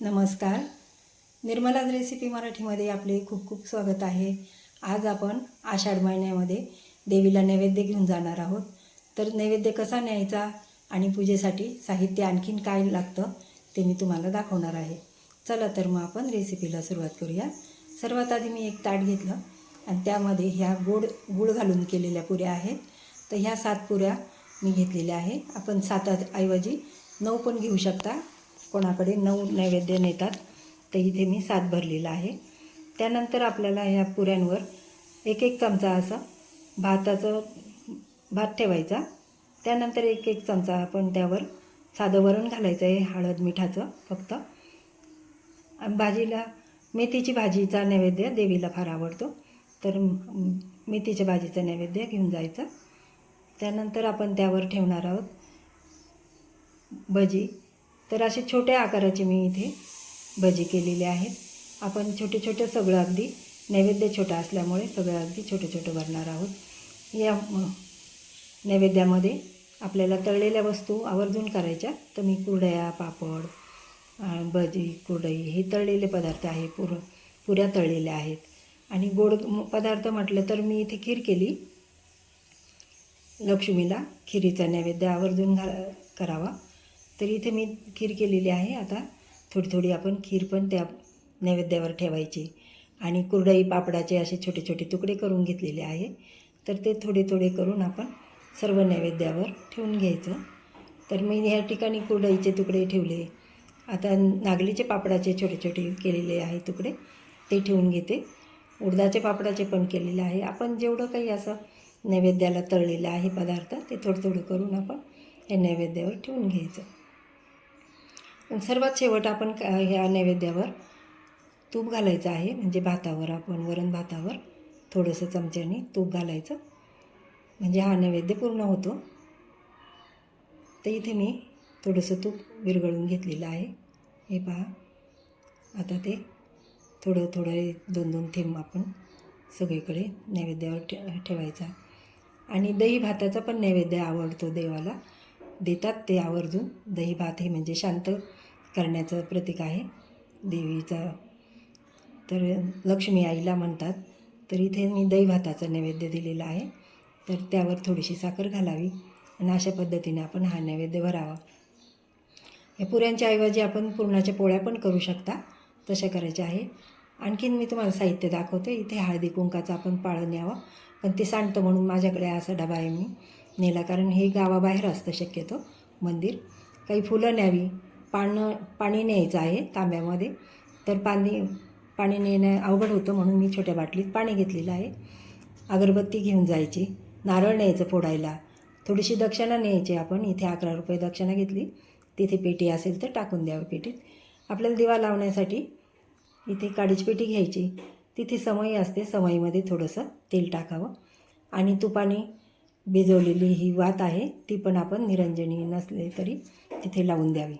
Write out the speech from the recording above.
नमस्कार. निर्मलाज रेसिपी मराठीमध्ये आपले खूप खूप स्वागत आहे. आज आपण आषाढ महिन्यामध्ये देवीला नैवेद्य घेऊन जाणार आहोत. तर नैवेद्य कसा न्यायचा आणि पूजेसाठी साहित्य आणखीन काय लागतं ते मी तुम्हाला दाखवणार आहे. चला तर मग आपण रेसिपीला सुरुवात करूया. सर्वात आधी मी एक ताट घेतलं आणि त्यामध्ये ह्या गोड गुळ घालून केलेल्या पुऱ्या आहेत. तर ह्या सात पुऱ्या मी घेतलेल्या आहे. आपण सात ऐवजी नऊ पण घेऊ शकता. कोणाकडे नऊ नैवेद्य नेतात तर इथे मी सात भरलेला आहे. त्यानंतर आपल्याला ह्या पुऱ्यांवर एक एक चमचा असा भाताचं भात ठेवायचा. त्यानंतर एक एक चमचा आपण त्यावर साधं वरण घालायचं आहे हळद मिठाचं फक्त. भाजीला मेथीची भाजीचा नैवेद्य देवीला फार आवडतो तर मेथीच्या भाजीचा नैवेद्य घेऊन जायचं. त्यानंतर आपण त्यावर ठेवणार आहोत भजी. तर असे छोट्या आकाराचे मी इथे भजी केलेले आहेत. आपण छोटे छोटे सगळं अगदी नैवेद्य छोटा असल्यामुळे सगळं अगदी छोटं छोटं भरणार आहोत. या नैवेद्यामध्ये आपल्याला तळलेल्या वस्तू आवर्जून करायच्या. तर मी कुरड्या पापड भजी कुरडई हे तळलेले पदार्थ आहे पुर पुऱ्या तळलेल्या आहेत. आणि गोड पदार्थ म्हटलं तर मी इथे खीर केली. लक्ष्मीला खिरीचा नैवेद्य आवर्जून घा करावा. तर इथे मी खीर केलेली आहे. आता थोडी थोडी आपण खीर पण त्या नैवेद्यावर ठेवायची. आणि कुरडई पापडाचे असे छोटे छोटे तुकडे करून घेतलेले आहे. तर ते थोडे थोडे करून आपण सर्व नैवेद्यावर ठेवून घ्यायचं. तर मी ह्या ठिकाणी कुरडईचे तुकडे ठेवले. आता नागलीचे पापडाचे छोटे छोटे केलेले आहे तुकडे. ते ठेवून घेते. उडदाचे पापडाचे पण केलेले आहे. आपण जेवढं काही असं नैवेद्याला तळलेलं आहे पदार्थ ते थोडं थोडं करून आपण हे नैवेद्यावर ठेवून घ्यायचं. सर्वात शेवट आपण का ह्या नैवेद्यावर तूप घालायचं आहे. म्हणजे भातावर आपण वरण भातावर थोडंसं चमच्याने तूप घालायचं. म्हणजे हा नैवेद्य पूर्ण होतो. तर इथे मी थोडंसं तूप विरघळून घेतलेलं आहे. हे पहा. आता ते थोडं थोडं दोन दोन थेंब आपण सगळीकडे नैवेद्यावर ठे ठेवायचा. आणि दही भाताचा पण नैवेद्य आवडतो देवाला. देतात ते आवर्जून. दही भात हे म्हणजे शांत करण्याचं प्रतीक आहे. देवीचा तर लक्ष्मी आईला म्हणतात तर इथे मी दही नैवेद्य दिलेलं आहे. तर त्यावर थोडीशी साखर घालावी आणि अशा पद्धतीने आपण हा नैवेद्य भरावा. या पुऱ्यांच्या ऐवजी आपण पुरणाच्या पोळ्या पण करू शकता. तशा करायच्या आहे. आणखीन मी तुम्हाला साहित्य दाखवते. इथे हळदी कुंकाचं आपण पाळं न्यावं पण ते सांडतं म्हणून माझ्याकडे असा डबा आहे मी नेला. कारण हे गावाबाहेर असतं शक्यतो मंदिर. काही फुलं न्यावी. पानं पाणी न्यायचं आहे तांब्यामध्ये. तर पाणी पाणी नेणं अवघड होतं म्हणून मी छोट्या बाटलीत पाणी घेतलेलं आहे. अगरबत्ती घेऊन जायची. नारळ न्यायचं फोडायला. थोडीशी दक्षिणा न्यायची आपण. इथे अकरा रुपये दक्षिणा घेतली. तिथे पेटी असेल तर टाकून द्यावं पेटीत. आपल्याला दिवा लावण्यासाठी इथे काडीची पेटी घ्यायची. तिथे समई असते. समईमध्ये थोडंसं तेल टाकावं. आणि तुपाने भिजवलेली ही वात आहे ती पण आपण निरंजनी नसले तरी तिथे लावून द्यावी.